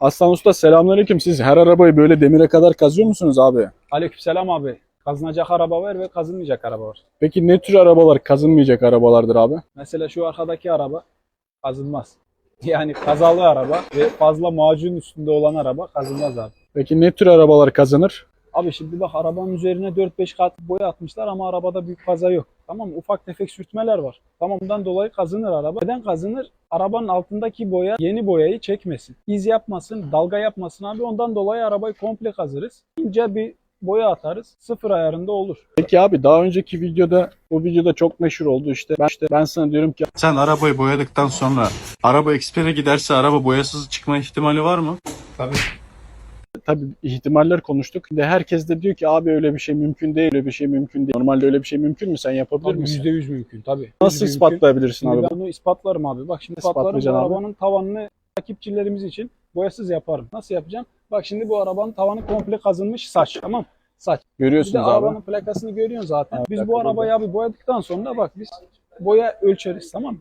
Aslan Usta selamünaleyküm. Siz her arabayı böyle demire kadar kazıyor musunuz abi? Aleykümselam abi. Kazınacak araba var ve kazınmayacak araba var. Peki ne tür arabalar kazınmayacak arabalardır abi? Mesela şu arkadaki araba kazınmaz. Yani kazalı araba ve fazla macun üstünde olan araba kazınmaz abi. Peki ne tür arabalar kazanır? Abi şimdi bak arabanın üzerine 4-5 kat boya atmışlar ama arabada büyük kaza yok. Tamam mı? Ufak tefek sürtmeler var. Tamam bundan dolayı kazınır araba. Neden kazınır? Arabanın altındaki boya yeni boyayı çekmesin. İz yapmasın, dalga yapmasın abi. Ondan dolayı arabayı komple kazırız. İnce bir boya atarız. Sıfır ayarında olur. Peki abi daha önceki videoda bu videoda çok meşhur oldu işte. Ben işte ben sana diyorum ki Sen arabayı boyadıktan sonra araba ekspere giderse araba boyasız çıkma ihtimali var mı? tabii ihtimaller konuştuk. De herkes de diyor ki abi öyle bir şey mümkün değil, öyle bir şey mümkün değil. Normalde öyle bir şey mümkün mü? Sen yapabilir Abi misin? %100 mümkün tabii. Nasıl %100 mümkün. ispatlayabilirsin Şimdi abi? ben onu ispatlarım abi. Bak şimdi ispatlarım bu abi. arabanın tavanını takipçilerimiz için boyasız yaparım. Nasıl yapacağım? Bak şimdi bu arabanın tavanı komple kazınmış saç. Tamam Saç. Bir de Görüyorsunuz abi. arabanın plakasını görüyorsun zaten. Evet, biz bu arabayı abi boyadıktan sonra bak biz boya ölçeriz tamam mı?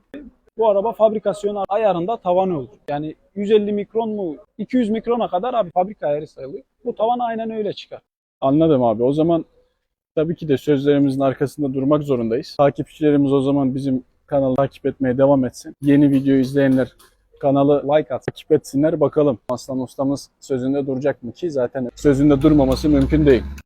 Bu araba fabrikasyon ayarında tavanı olur. Yani 150 mikron mu 200 mikrona kadar abi fabrika ayarı sayılıyor. Bu tavan aynen öyle çıkar. Anladım abi. O zaman tabii ki de sözlerimizin arkasında durmak zorundayız. Takipçilerimiz o zaman bizim kanalı takip etmeye devam etsin. Yeni video izleyenler kanalı like at, takip etsinler bakalım. Aslan ustamız sözünde duracak mı ki zaten sözünde durmaması mümkün değil.